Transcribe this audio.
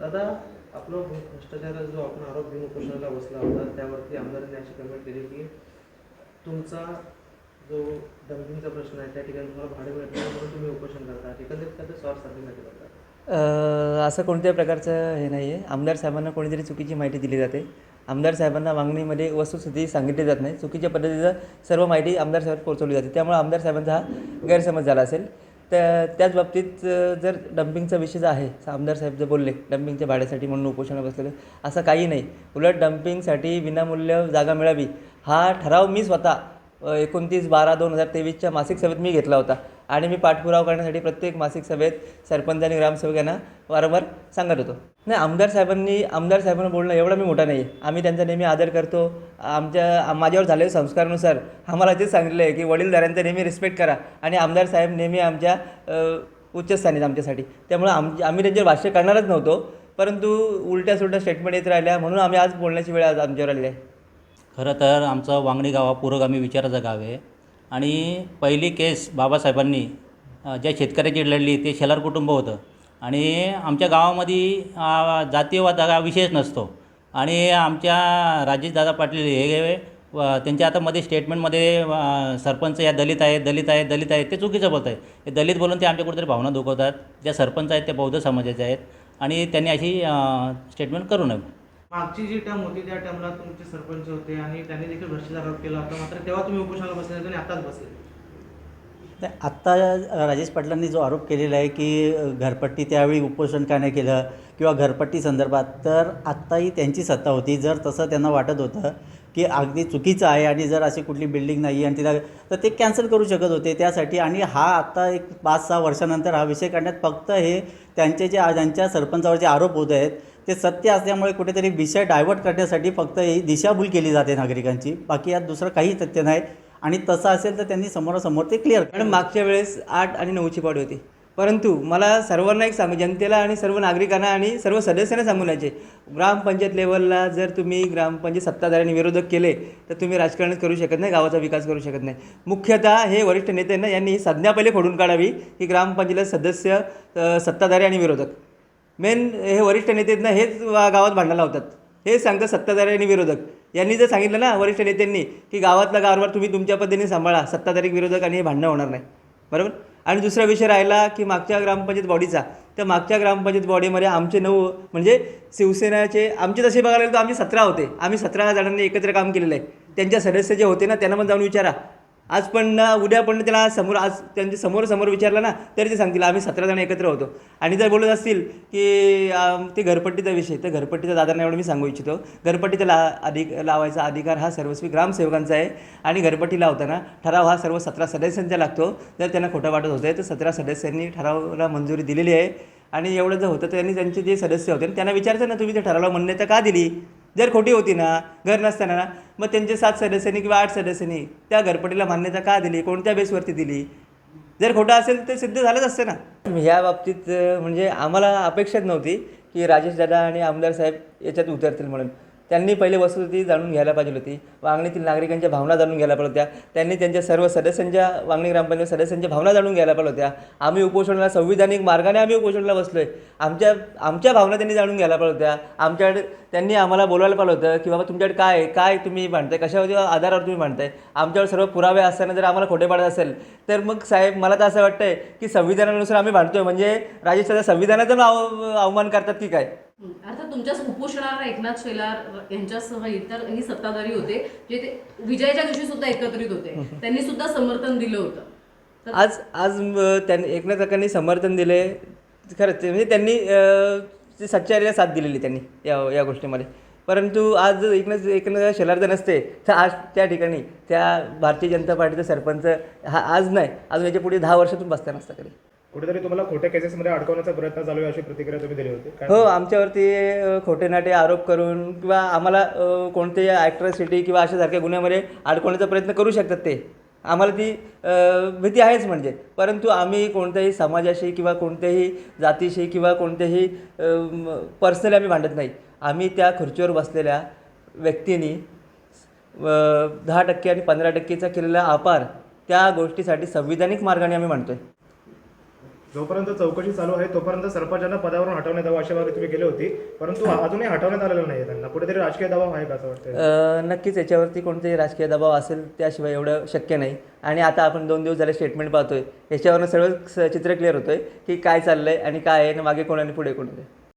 दादा आपला भ्रष्टाचाराचा जो आपण आरोप घेऊन उपोषणाला बसला होता त्यावरती आमदारांनी अशी कमेंट केली की तुमचा जो डम्पिंगचा प्रश्न आहे त्या ठिकाणी तुम्हाला भाडे मिळत नाही म्हणून तुम्ही उपोषण करता. एकंदरीत त्याचं स्वार्थ साधण्यासाठी करता असं कोणत्याही प्रकारचं हे नाही आहे आमदार साहेबांना कोणीतरी चुकीची माहिती दिली जाते. आमदार साहेबांना मागणीमध्ये वस्तुस्थिती सांगितली जात नाही. चुकीच्या पद्धतीचं सर्व माहिती आमदार साहेब पोहोचवली जाते. त्यामुळे आमदार साहेबांचा हा गैरसमज झाला असेल. त्या त्याच बाबतीत जर डम्पिंगचा विषय जो आहे आमदार साहेब जे बोलले डम्पिंगच्या भाड्यासाठी म्हणून उपोषणाला बसलेलं असं काही नाही. उलट डम्पिंगसाठी विनामूल्य जागा मिळावी हा ठराव मी स्वतः एकोणतीस बारा दोन हजार तेवीसच्या मासिक सभेत मी घेतला होता. आणि मी पाठपुरावा करण्यासाठी प्रत्येक मासिक सभेत सरपंच आणि ग्रामसेवक यांना वारंवार सांगत होतो. नाही आमदार साहेबांनी आमदार साहेबांना बोलणं एवढा मी मोठा नाही आम्ही त्यांचा नेहमी आदर करतो. आमच्या माझ्यावर झालेल्या संस्कारानुसार आम्हाला तेच सांगितलं आहे की वडीलधाऱ्यांचा नेहमी रिस्पेक्ट करा. आणि आमदार साहेब नेहमी आमच्या उच्चस्थानीत आमच्यासाठी. त्यामुळं आम आम्ही त्यांच्यावर भाष्य करणारच नव्हतो. परंतु उलट्या सुलट्या स्टेटमेंट येत राहिल्या. म्हणून आम्ही आज बोलण्याची वेळ आज आमच्यावर आलेली आहे. खरं तर आमचं वांगणी गाव हा पुरोगामी विचाराचं गाव आहे. आणि पहिली केस बाबासाहेबांनी ज्या शेतकऱ्याची लढली ते शेलार कुटुंब होतं. आणि आमच्या गावामध्ये जातीयवाद हा विशेष नसतो. आणि आमच्या राजेशदादा पाटील हे त्यांच्या आता मध्ये स्टेटमेंटमध्ये सरपंच या दलित आहेत दलित आहेत दलित आहेत ते चुकीचं बोलत आहे हे दलित बोलून ते आमच्या कुठेतरी भावना दुखवतात. ज्या सरपंच आहेत ते बौद्ध समाजाचे आहेत. आणि त्यांनी अशी स्टेटमेंट करू नये मागची जी टर्म होती त्या टर्मला तुमचे सरपंच होते आणि त्यांनी देखील भ्रष्टाचार आरोप केला होता. मात्र तेव्हा तुम्ही उपोषणाला बसले आणि आताच बसले नाही आत्ता राजेश पाटलांनी जो आरोप केलेला आहे की घरपट्टी त्यावेळी उपोषण का नाही केलं किंवा घरपट्टी संदर्भात तर आत्ताही त्यांची सत्ता होती. जर तसं त्यांना वाटत होतं की अगदी चुकीचं आहे आणि जर अशी कुठली बिल्डिंग नाही आणि तिला तर ते कॅन्सल करू शकत होते त्यासाठी. आणि हा आत्ता एक पाच सहा वर्षानंतर हा विषय काढण्यात फक्त हे त्यांचे जे त्यांच्या सरपंचावर जे आरोप होत आहेत ते सत्य असल्यामुळे कुठेतरी विषय डायव्हर्ट करण्यासाठी फक्त ही दिशाभूल केली जाते नागरिकांची. बाकी यात दुसरं काही तथ्य नाही. आणि तसं असेल तर त्यांनी समोरासमोर ते क्लिअर मॅडम मागच्या वेळेस आठ आणि नऊची पाडी होती. परंतु मला सर्वांना एक सांगू जनतेला आणि सर्व नागरिकांना आणि सर्व सदस्यांना सांगून यायचे ग्रामपंचायत लेवलला जर तुम्ही ग्रामपंचायत सत्ताधाऱ्यांनी विरोधक केले तर तुम्ही राजकारणच करू शकत नाही गावाचा विकास करू शकत नाही. मुख्यतः हे वरिष्ठ नेत्यांना यांनी ही संज्ञा पहिले फोडून काढावी की ग्रामपंचायत सदस्य सत्ताधारी आणि विरोधक. मेन हे वरिष्ठ नेत्यांना हेच गावात भांडणं लावतात. हे सांगतात सत्ताधारी आणि विरोधक. यांनी जर सांगितलं ना वरिष्ठ नेत्यांनी की गावातला कारभार तुम्ही तुमच्या पद्धतीने सांभाळा सत्ताधारी विरोधक आणि हे भांडणं होणार नाही. बरोबर? आणि दुसरा विषय राहिला की मागच्या ग्रामपंचायत बॉडीचा. तर मागच्या ग्रामपंचायत बॉडीमध्ये आमचे नऊ म्हणजे शिवसेनाचे आमचे तसे बघायला गेलो तर आमचे सतरा होते. आम्ही सतरा जणांनी एकत्र काम केलेलं आहे. त्यांच्या सदस्य जे होते ना त्यांना पण जाऊन विचारा. आज पण ना उद्या पण त्याला समोर आज त्यांच्यासमोर समोर विचारलं ना तरी ते सांगतील आम्ही सतरा जण एकत्र होतो. आणि जर बोलत असतील की ते घरपट्टीचा विषय तर घरपट्टीचा दादांना एवढं मी सांगू इच्छितो. घरपट्टीचा ला अधिक लावायचा अधिकार हा सर्वस्वी ग्रामसेवकांचा आहे. आणि घरपट्टी लावताना ठराव हा सर्व सतरा सदस्यांचा लागतो. जर त्यांना खोटं वाटत होतं तर सतरा सदस्यांनी ठरावाला मंजुरी दिलेली आहे. आणि एवढं जर होतं तर त्यांनी त्यांचे जे सदस्य होते त्यांना विचारायचं ना तुम्ही ते ठरावला मान्यता का दिली? जर खोटी होती ना घर नसताना ना मग त्यांचे सात सदस्यांनी किंवा आठ सदस्यांनी त्या घरपटीला मान्यता का दिली? कोणत्या बेसवरती दिली? जर खोटं असेल तर सिद्ध झालंच असतं ना. ह्या बाबतीत म्हणजे आम्हाला अपेक्षाच नव्हती की राजेश दादा आणि आमदार साहेब याच्यात उतरतील म्हणून. त्यांनी पहिले वस्तुस्थिती जाणून घ्यायला पाहिजे होती. वांगणीतील नागरिकांच्या भावना जाणून घ्यायला पाहिजे होत्या. त्यांनी त्यांच्या सर्व सदस्यांच्या वांगणी ग्रामपंचायत सदस्यांच्या भावना जाणून घ्यायला पाहिजे होत्या. आम्ही उपोषणाला संविधानिक मार्गाने आम्ही उपोषणाला बसलो आहे आमच्या आमच्या भावना त्यांनी जाणून घ्यायला पाहिजे होत्या. आमच्याकडे त्यांनी आम्हाला बोलायला पाहिलं होतं की बाबा तुमच्याकडे काय काय तुम्ही मांडताय? कशावर आधारावर तुम्ही मांडताय? आमच्यावर सर्व पुरावे असताना जर आम्हाला खोटे पाडत असेल तर मग साहेब मला तर असं वाटतंय की संविधानानुसार आम्ही मांडतोय. म्हणजे राजेश संविधानाचं संविधानाचा अवमान करतात की काय? अर्थात तुमच्याच उपोषणाला एकनाथ शेलार यांच्यासह इतरही सत्ताधारी होते जे ते विजयाच्या दिवशी सुद्धा एकत्रित होते. त्यांनी सुद्धा समर्थन दिलं होतं. आज आज त्यांनी एकनाथ काकांनी समर्थन दिले. खरंच म्हणजे त्यांनी सच्चारीला साथ दिलेली त्यांनी या या गोष्टीमध्ये. परंतु आज एकनाथ एकनाथ शेलार जर नसते तर आज त्या ठिकाणी त्या भारतीय जनता पार्टीचा सरपंच हा आज नाही. अजून याच्यापुढे दहा वर्षातून बसता नसता कधी. कुठेतरी तुम्हाला खोट्या केसेसमध्ये अडकवण्याचा प्रयत्न चालू आहे अशी प्रतिक्रिया तुम्ही दिली होती. काय हो आमच्यावरती खोटे नाटे आरोप करून किंवा आम्हाला अ, कोणत्याही ॲक्ट्रॉसिटी किंवा अशासारख्या गुन्ह्यामध्ये अडकवण्याचा प्रयत्न करू शकतात ते. आम्हाला ती अ, भीती आहेच म्हणजे. परंतु आम्ही कोणत्याही समाजाशी किंवा कोणत्याही जातीशी किंवा कोणत्याही पर्सनली आम्ही भांडत नाही. आम्ही त्या खुर्चीवर बसलेल्या व्यक्तींनी अ, दहा टक्के आणि पंधरा टक्केचा केलेला अपार त्या गोष्टीसाठी संविधानिक मार्गाने आम्ही मांडतोय. जोपर्यंत चौकशी चालू आहे तोपर्यंत सरपंचांना पदावरून हटवण्यात यावं अशी मागणी तुम्ही केली होती. परंतु अजूनही हटवण्यात आलेलं नाही त्यांना. कुठेतरी राजकीय दबाव आहे का असं वाटतं नक्कीच याच्यावरती कोणतेही राजकीय दबाव असेल त्याशिवाय एवढं शक्य नाही. आणि आता आपण दोन दिवस झाले स्टेटमेंट पाहतोय. याच्यावरनं सगळं चित्र क्लिअर होतोय की काय चाललंय आणि काय आहे आणि मागे कोण आणि पुढे कोण आहे